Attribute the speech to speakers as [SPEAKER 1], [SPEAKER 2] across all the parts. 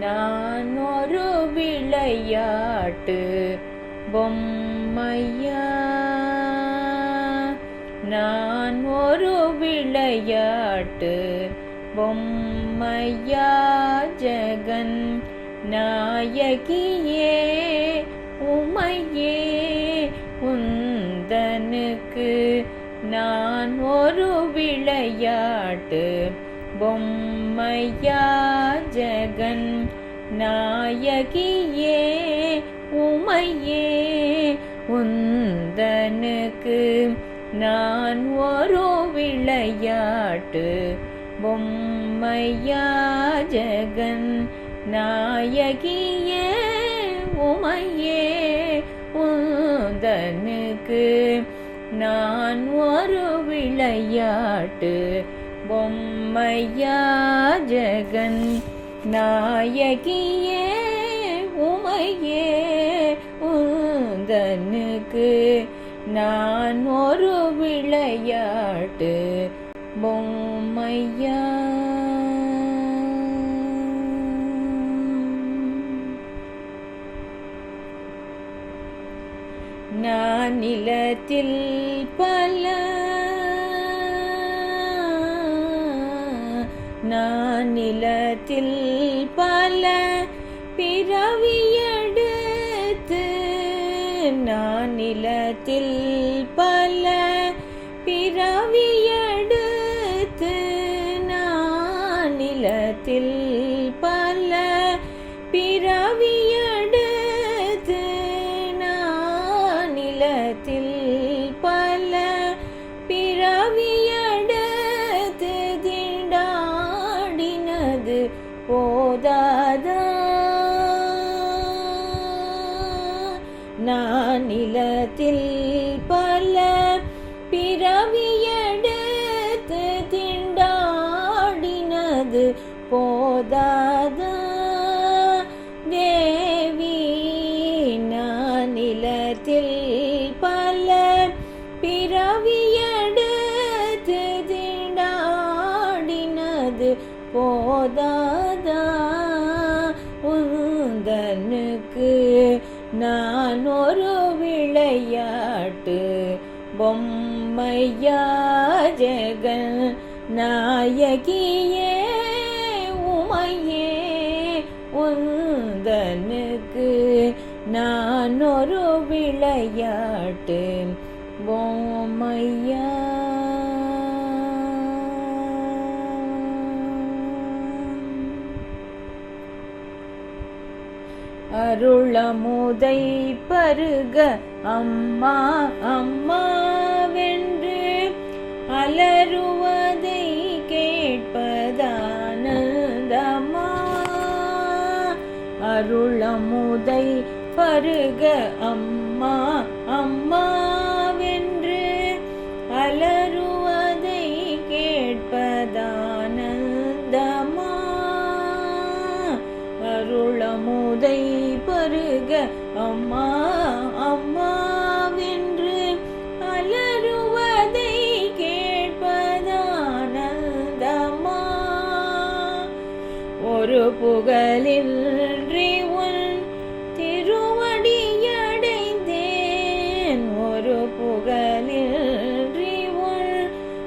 [SPEAKER 1] நான் ஒரு விளையாட்டு பொம்மையா? நான் ஒரு விளையாட்டு பொம்மையா? ஜெகன் நாயகியே உமையே உந்தனுக்கு நான் ஒரு விளையாட்டு பொம்மையா? ஜகன் நாயகியே உமையே உந்தனுக்கு நான் ஒரு விளையாட்டு. பொம்மையா ஜகன் நாயகியே உமையே உந்தனுக்கு நான் ஒரு விளையாட்டு. பொம்மையா ஜெகன் நாயகியே உமையே உந்தனுக்கு நான் ஒரு விளையாட்டு பொம்மையா? நான் நிலத்தில் பல நான் நிலத்தில் பல பிறவியெடுத்து நான் நில போதாதா? நான் நிலத்தில் பல பிறவியெடுத்து திண்டாடினது போதாதா? தேவி நான் நிலத்தில் பல பிறவியெடுத்து திண்டாடினது போதாதா? உந்தனுக்கு நான் ஒரு விளையாட்டு. பொம்மையா ஜெகன் நாயகியே உமையே உந்தனுக்கு நான் ஒரு விளையாட்டு. பொம்மையா அருளமுதை பருக அம்மா அம்மாவென்று அலருவதை கேட்பதானந்தமா அருளமுதை பருக அம்மா அம்மாவென்று அலறுவதை புகழின்றி உன் திருவடியடைந்தேன் ஒரு புகழின்றி உன்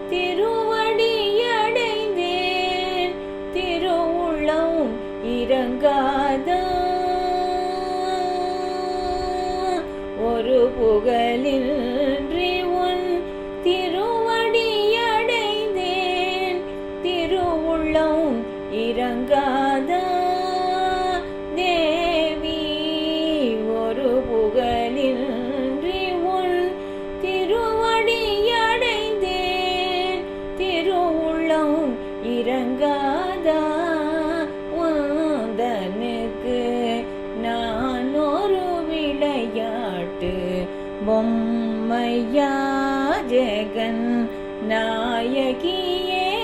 [SPEAKER 1] திருவடியடைந்தேன் திருவுள்ளம் இறங்காத. ஒரு புகழின்றி உன் திருவடியடைந்தேன் திருவுள்ளம் இறங்காத. या जगन् नायकीये